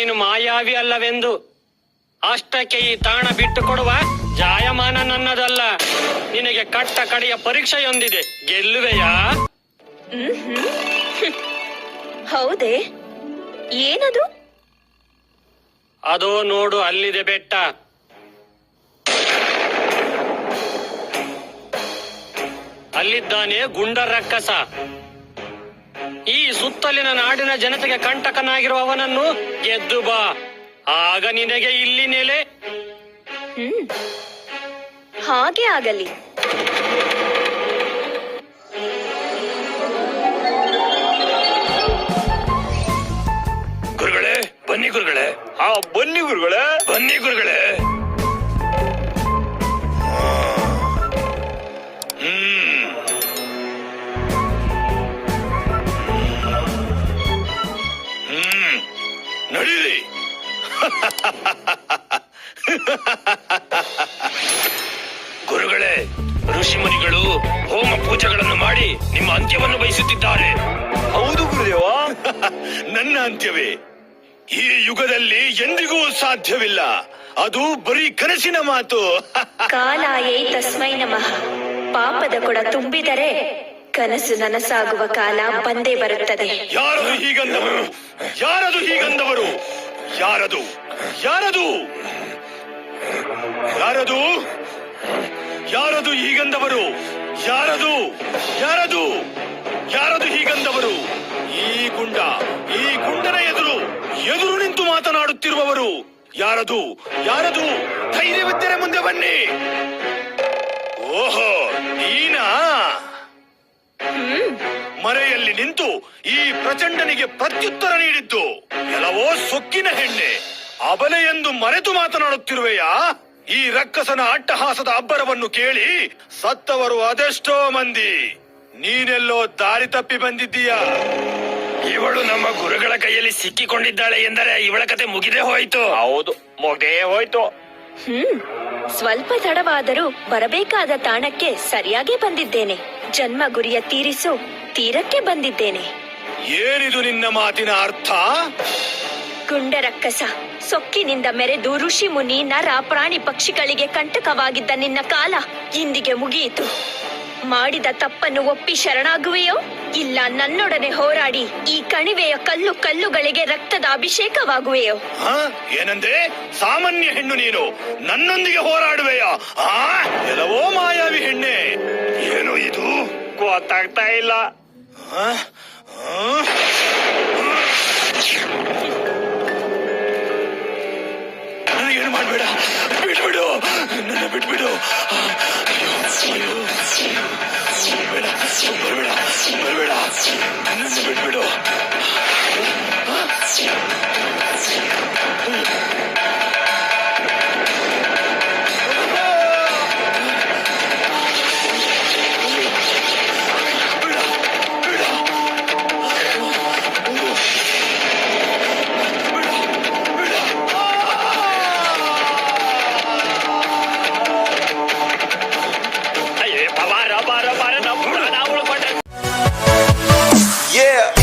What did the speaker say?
ಮಾಯಾವಿ ಅಲ್ಲವೆಂದು. ಅಷ್ಟಕ್ಕೆ ಈ ತಾಣ ಬಿಟ್ಟು ಕೊಡುವ ಜಾಯಮಾನ ನನ್ನದಲ್ಲ. ನಿನಗೆ ಕಟ್ಟ ಕಡೆಯ ಪರೀಕ್ಷೆಯೊಂದಿದೆ. ಗೆಲ್ಲುವೆಯಾ? ಹೌದೇ. ಏನದು? ಅದೋ ನೋಡು ಅಲ್ಲಿದೆ ಬೆಟ್ಟ. ಅಲ್ಲಿದ್ದಾನೆ ಗುಂಡ ರಕ್ಕಸ ಸುತ್ತಲಿನ ನಾಡಿನ ಜನತೆಗೆ ಕಂಟಕನಾಗಿರುವವನನ್ನು ಗೆದ್ದು ಬಾ. ಆಗ ನಿನಗೆ ಇಲ್ಲಿ ನೆಲೆ. ಹ್ಮ್. ಹಾಗೆ ಆಗಲಿ. ಗುರುಗಳೇ ಬನ್ನಿ ಗುರುಗಳೇ. ಆ ಬನ್ನಿ ಗುರುಗಳೇ. ಬನ್ನಿ ಗುರುಗಳೇ. ನಡೀರಿ. ಗುರುಗಳೇ ಋಷಿಮುನಿಗಳು ಹೋಮ ಪೂಜೆಗಳನ್ನು ಮಾಡಿ ನಿಮ್ಮ ಅಂತ್ಯವನ್ನು ಬಯಸುತ್ತಿದ್ದಾರೆ. ಹೌದು ಗುರುದೇವ. ನನ್ನ ಅಂತ್ಯವೇ ಈ ಯುಗದಲ್ಲಿ ಎಂದಿಗೂ ಸಾಧ್ಯವಿಲ್ಲ. ಅದು ಬರೀ ಕನಸಿನ ಮಾತು. ಕಾಲಾಯೈ ತಸ್ಮೈ ನಮಃ. ಪಾಪದ ಕೊಡ ತುಂಬಿದರೆ ಕನಸು ನನಸಾಗುವ ಕಾಲ ಬಂದೇ ಬರುತ್ತದೆ. ಯಾರದು ಹೀಗಂದವರು? ಯಾರದು ಹೀಗಂದವರು? ಯಾರದು? ಯಾರದು? ಯಾರದು? ಯಾರದು ಹೀಗಂದವರು? ಯಾರದು? ಯಾರದು? ಯಾರದು ಹೀಗಂದವರು? ಈ ಗುಂಡ, ಈ ಗುಂಡನ ಎದುರು ಎದುರು ನಿಂತು ಮಾತನಾಡುತ್ತಿರುವವರು ಯಾರದು? ಯಾರದು? ಧೈರ್ಯವಿದ್ದರೆ ಮುಂದೆ ಬನ್ನಿ. ಈ ಪ್ರಚಂಡನಿಗೆ ಪ್ರತ್ಯುತ್ತರ ನೀಡಿದ್ದು ಕೆಲವೋ ಸೊಕ್ಕಿನ ಹೆಣ್ಣೆ. ಅಬಲೆ ಎಂದು ಮರೆತು ಮಾತನಾಡುತ್ತಿರುವೆಯಾ? ಈ ರಕ್ಕಸನ ಅಟ್ಟಹಾಸದ ಅಬ್ಬರವನ್ನು ಕೇಳಿ ಸತ್ತವರು ಅದೆಷ್ಟೋ ಮಂದಿ. ನೀನೆಲ್ಲೋ ದಾರಿ ತಪ್ಪಿ ಬಂದಿದ್ದೀಯಾ? ಇವಳು ನಮ್ಮ ಗುರುಗಳ ಕೈಯಲ್ಲಿ ಸಿಕ್ಕಿಕೊಂಡಿದ್ದಾಳೆ ಎಂದರೆ ಇವಳ ಕತೆ ಮುಗಿದೇ ಹೋಯ್ತು. ಹೌದು ಮುಗದೇ ಹೋಯ್ತು. ಹ್ಮ್ ಸ್ವಲ್ಪ ತಡವಾದರೂ ಬರಬೇಕಾದ ತಾಣಕ್ಕೆ ಸರಿಯಾಗಿ ಬಂದಿದ್ದೇನೆ. ಜನ್ಮ ಗುರಿಯ ತೀರಿಸು. ತೀರಕ್ಕೆ ಬಂದಿದ್ದೇನೆ. ಏನಿದು ನಿನ್ನ ಮಾತಿನ ಅರ್ಥ? ಗುಂಡರಕ್ಕಸ ಸೊಕ್ಕಿನಿಂದ ಮೆರೆದು ಋಷಿ ಮುನಿ ನರ ಪ್ರಾಣಿ ಪಕ್ಷಿಗಳಿಗೆ ಕಂಟಕವಾಗಿದ್ದ ನಿನ್ನ ಕಾಲ ಇಂದಿಗೆ ಮುಗಿಯಿತು. ಮಾಡಿದ ತಪ್ಪನ್ನು ಒಪ್ಪಿ ಶರಣಾಗುವೆಯೋ? ಇಲ್ಲ ನನ್ನೊಡನೆ ಹೋರಾಡಿ ಈ ಕಣಿವೆಯ ಕಲ್ಲು ಕಲ್ಲುಗಳಿಗೆ ರಕ್ತದ ಅಭಿಷೇಕವಾಗುವೆಯೋ? ಆ? ಏನಂದೆ? ಸಾಮಾನ್ಯ ಹೆಣ್ಣು ನೀನು. ನನ್ನೊಂದಿಗೆ ಹೋರಾಡುವೆಯಾ? ಆ ಎಲ್ಲವೋ ಮಾಯಾವಿ ಹೆಣ್ಣೆ. ಏನು ಇದು? ಗೊತ್ತಾಗ್ತಾ ಇಲ್ಲ. Huh? Huh? Yeah.